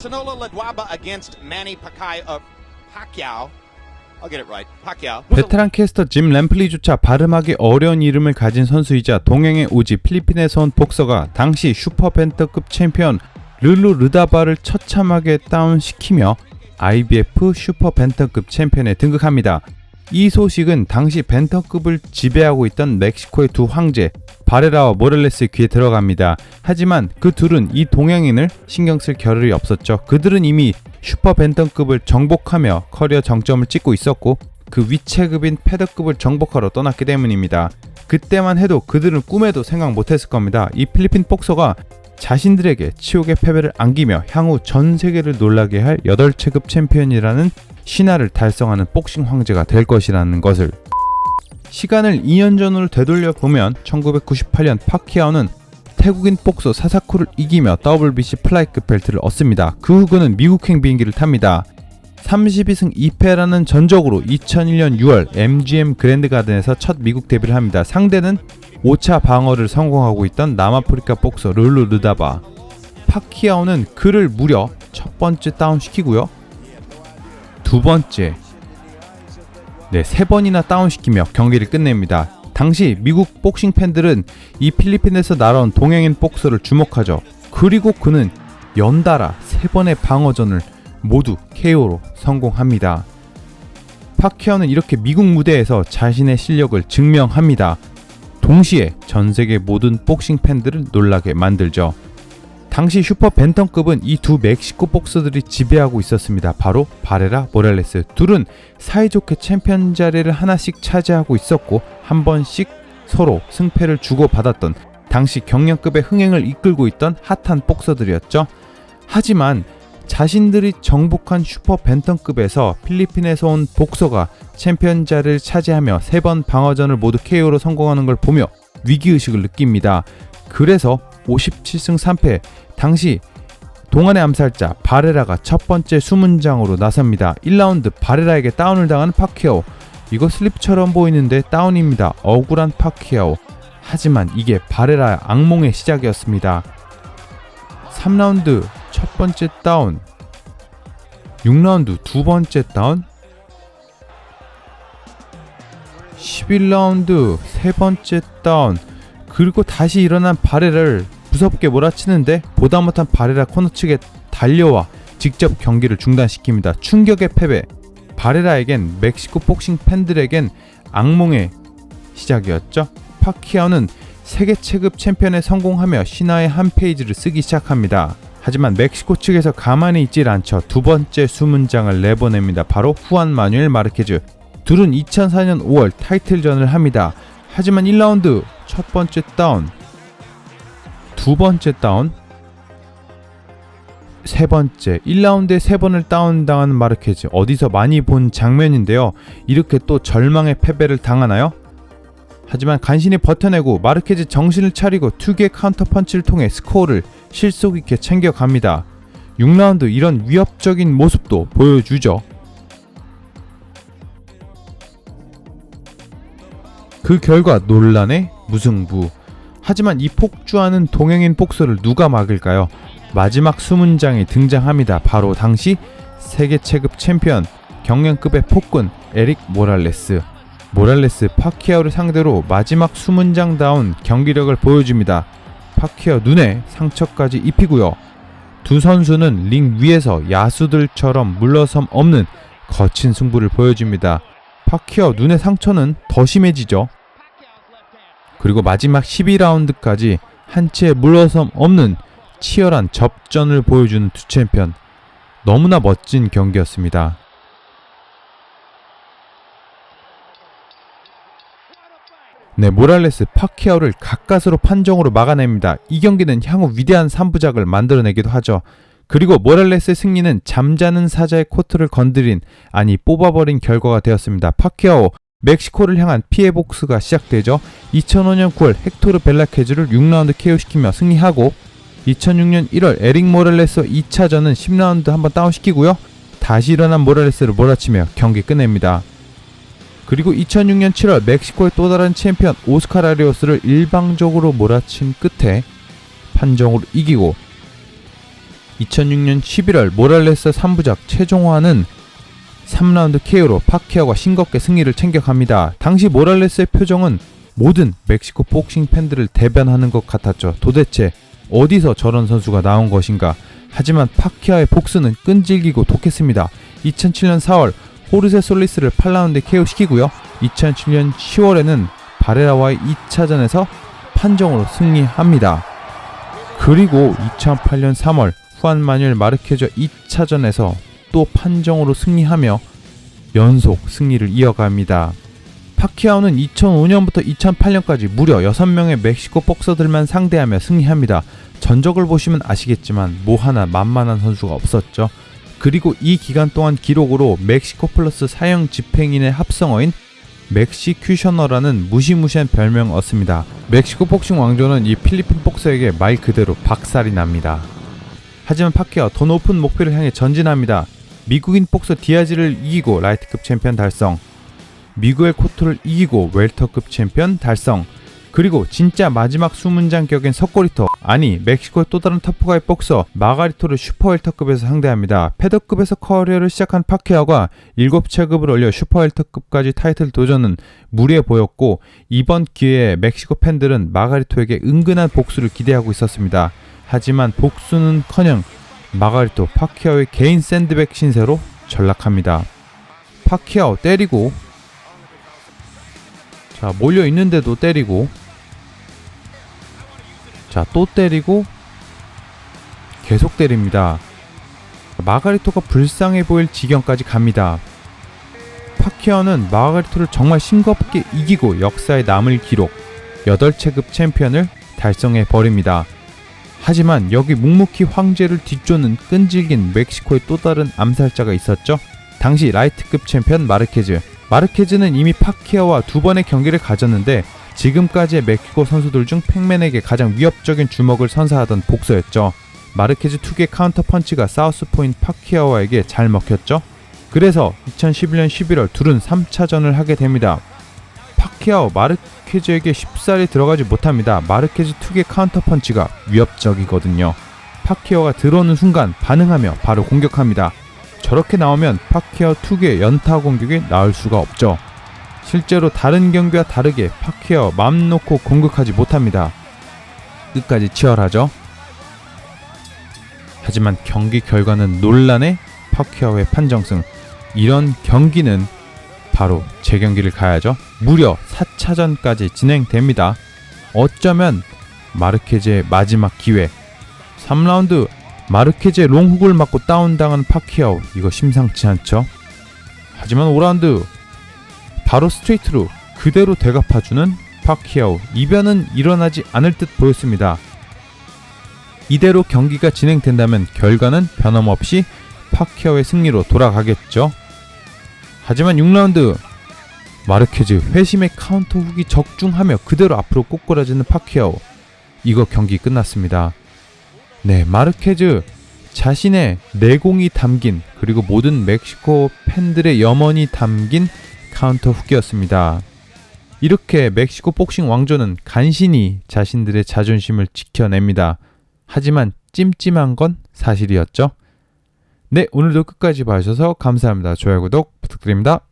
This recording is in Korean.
Sonola Ledwaba against Manny Pacquiao. Uh, Pacquiao. I'll get it right. Pacquiao. 베테랑 캐스터 짐 램플리조차 발음하기 어려운 이름을 가진 선수이자 동행의 오지 필리핀에서 온 복서가 당시 슈퍼 벤터급 챔피언 르루 르다바를 처참하게 다운시키며 IBF 슈퍼 벤터급 챔피언에 등극합니다. 이 소식은 당시 벤터급을 지배하고 있던 멕시코의 두 황제 바레라와 모렐레스의 귀에 들어갑니다. 하지만 그 둘은 이 동양인을 신경 쓸 겨를이 없었죠. 그들은 이미 슈퍼 벤턴급을 정복하며 커리어 정점을 찍고 있었고 그 위체급인 패더급을 정복하러 떠났기 때문입니다. 그때만 해도 그들은 꿈에도 생각 못했을 겁니다. 이 필리핀 복서가 자신들에게 치욕의 패배를 안기며 향후 전 세계를 놀라게 할 8체급 챔피언이라는 신화를 달성하는 복싱 황제가 될 것이라는 것을 시간을 2년 전으로 되돌려 보면 1998년 파키아오는 태국인 복서 사사쿠를 이기며 WBC 플라이급 벨트를 얻습니다. 그 후 그는 미국행 비행기를 탑니다. 32승 2패라는 전적으로 2001년 6월 MGM 그랜드 가든에서 첫 미국 데뷔를 합니다. 상대는 5차 방어를 성공하고 있던 남아프리카 복서 룰루 르다바. 파키아오는 그를 무려 첫 번째 다운시키고요. 두 번째, 네, 세 번이나 다운시키며 경기를 끝냅니다. 당시 미국 복싱 팬들은 이 필리핀에서 날아온 동양인 복서를 주목하죠. 그리고 그는 연달아 세 번의 방어전을 모두 KO로 성공합니다. 파키아오는 이렇게 미국 무대에서 자신의 실력을 증명합니다. 동시에 전 세계 모든 복싱 팬들을 놀라게 만들죠. 당시 슈퍼 벤턴급은 이 두 멕시코 복서들이 지배하고 있었습니다. 바로 바레라 모렐레스. 둘은 사이좋게 챔피언 자리를 하나씩 차지하고 있었고 한 번씩 서로 승패를 주고받았던 당시 경량급의 흥행을 이끌고 있던 핫한 복서들이었죠. 하지만 자신들이 정복한 슈퍼 벤턴급에서 필리핀에서 온 복서가 챔피언 자리를 차지하며 세 번 방어전을 모두 KO로 성공하는 걸 보며 위기의식을 느낍니다. 그래서 57승 3패 당시 동안의 암살자 바레라가 첫 번째 수문장으로 나섭니다. 1라운드 바레라에게 다운을 당한 파키아오. 이거 슬립처럼 보이는데 다운입니다. 억울한 파키아오. 하지만 이게 바레라의 악몽의 시작이었습니다. 3라운드 첫 번째 다운. 6라운드 두 번째 다운. 11라운드 세 번째 다운. 그리고 다시 일어난 바레라를 무섭게 몰아치는데 보다 못한 바레라 코너 측에 달려와 직접 경기를 중단시킵니다. 충격의 패배. 바레라에겐 멕시코 복싱 팬들에겐 악몽의 시작이었죠. 파키아오는 세계 체급 챔피언에 성공하며 신화의 한 페이지를 쓰기 시작합니다. 하지만 멕시코 측에서 가만히 있질 않죠. 두 번째 수문장을 내보냅니다. 바로 후안 마뉴엘 마르케즈. 둘은 2004년 5월 타이틀전을 합니다. 하지만 1라운드 첫 번째 다운, 두 번째 다운, 세 번째 1라운드에 세 번을 다운당하는 마르케즈 어디서 많이 본 장면인데요. 이렇게 또 절망의 패배를 당하나요? 하지만 간신히 버텨내고 마르케즈 정신을 차리고 투기의 카운터 펀치를 통해 스코어를 실속 있게 챙겨갑니다. 6라운드 이런 위협적인 모습도 보여주죠. 그 결과 논란의 무승부. 하지만 이 폭주하는 동행인 복서를 누가 막을까요? 마지막 수문장이 등장합니다. 바로 당시 세계 체급 챔피언 경량급의 폭군 에릭 모랄레스. 모랄레스 파키아오를 상대로 마지막 수문장다운 경기력을 보여줍니다. 파키아오 눈에 상처까지 입히고요. 두 선수는 링 위에서 야수들처럼 물러섬 없는 거친 승부를 보여줍니다. 파키아오 눈의 상처는 더 심해지죠. 그리고 마지막 12라운드까지 한 채 물러섬 없는 치열한 접전을 보여주는 두 챔피언. 너무나 멋진 경기였습니다. 네, 모랄레스 파키아오를 가까스로 판정으로 막아냅니다. 이 경기는 향후 위대한 3부작을 만들어내기도 하죠. 그리고 모랄레스의 승리는 잠자는 사자의 코트를 건드린 아니 뽑아버린 결과가 되었습니다. 파키아오 멕시코를 향한 피해 복수가 시작되죠. 2005년 9월 헥토르 벨라케즈를 6라운드 KO시키며 승리하고 2006년 1월 에릭 모랄레스 2차전은 10라운드 한번 다운시키고요. 다시 일어난 모랄레스를 몰아치며 경기 끝냅니다. 그리고 2006년 7월 멕시코의 또 다른 챔피언 오스카르 아리오스를 일방적으로 몰아친 끝에 판정으로 이기고 2006년 11월 모랄레스 3부작 최종화는 3라운드 KO로 파키아오가 싱겁게 승리를 챙겨갑니다. 당시 모랄레스의 표정은 모든 멕시코 복싱 팬들을 대변하는 것 같았죠. 도대체 어디서 저런 선수가 나온 것인가? 하지만 파키아의 복수는 끈질기고 독했습니다. 2007년 4월 호르세 솔리스를 8라운드에 KO시키고요. 2007년 10월에는 바레라와의 2차전에서 판정으로 승리합니다. 그리고 2008년 3월 후안 마뉴엘 마르케저 2차전에서 또 판정으로 승리하며 연속 승리를 이어갑니다. 파키아오는 2005년부터 2008년까지 무려 6명의 멕시코 복서들만 상대하며 승리합니다. 전적을 보시면 아시겠지만 뭐 하나 만만한 선수가 없었죠. 그리고 이 기간 동안 기록으로 멕시코 플러스 사형 집행인의 합성어인 멕시큐셔너라는 무시무시한 별명을 얻습니다. 멕시코 복싱 왕조는 이 필리핀 복서에게 말 그대로 박살이 납니다. 하지만 파키아오 더 높은 목표를 향해 전진합니다. 미국인 복서 디아즈를 이기고 라이트급 챔피언 달성. 미구엘 코토를 이기고 웰터급 챔피언 달성. 그리고 진짜 마지막 수문장 격인 석고리터 아니 멕시코의 또 다른 터프가의 복서 마가리토를 슈퍼웰터급에서 상대합니다. 패더급에서 커리어를 시작한 파키아오가 7체급을 올려 슈퍼웰터급까지 타이틀 도전은 무리해 보였고 이번 기회에 멕시코 팬들은 마가리토에게 은근한 복수를 기대하고 있었습니다. 하지만 복수는커녕 마가리토 파키아오의 개인 샌드백 신세로 전락합니다. 파키아오 때리고 자 몰려 있는데도 때리고 자 또 때리고 계속 때립니다. 마가리토가 불쌍해 보일 지경까지 갑니다. 파키아오는 마가리토를 정말 싱겁게 이기고 역사에 남을 기록 8체급 챔피언을 달성해 버립니다. 하지만 여기 묵묵히 황제를 뒤쫓는 끈질긴 멕시코의 또 다른 암살자가 있었죠. 당시 라이트급 챔피언 마르케즈. 마르케즈는 이미 파키아와 두 번의 경기를 가졌는데 지금까지의 멕시코 선수들 중 팩맨에게 가장 위협적인 주먹을 선사하던 복서였죠. 마르케즈 투의 카운터 펀치가 사우스포인 파키아와에게 잘 먹혔죠. 그래서 2011년 11월 둘은 3차전을 하게 됩니다. 파키아오 마르케즈에게 쉽사리 들어가지 못합니다. 마르케즈 투의 카운터 펀치가 위협적이거든요. 파키아오가 들어오는 순간 반응하며 바로 공격합니다. 저렇게 나오면 파키아오 투의 연타 공격이 나올 수가 없죠. 실제로 다른 경기와 다르게 파키아오 맘 놓고 공격하지 못합니다. 끝까지 치열하죠. 하지만 경기 결과는 논란의 파키아오의 판정승. 이런 경기는 바로 재경기를 가야죠. 무려 4차전까지 진행됩니다. 어쩌면 마르케즈의 마지막 기회. 3라운드 마르케즈의 롱훅을 맞고 다운당한 파키아오 이거 심상치 않죠. 하지만 5라운드 바로 스트레이트로 그대로 되갚아주는 파키아오 이변은 일어나지 않을 듯 보였습니다. 이대로 경기가 진행된다면 결과는 변함없이 파키아오의 승리로 돌아가겠죠. 하지만 6라운드 마르케즈 회심의 카운터 훅이 적중하며 그대로 앞으로 꼬꾸라지는 파키아오 이거 경기 끝났습니다. 네, 마르케즈 자신의 내공이 담긴 그리고 모든 멕시코 팬들의 염원이 담긴 카운터 훅이었습니다. 이렇게 멕시코 복싱 왕조는 간신히 자신들의 자존심을 지켜냅니다. 하지만 찜찜한 건 사실이었죠. 네, 오늘도 끝까지 봐주셔서 감사합니다. 좋아요, 구독 부탁드립니다.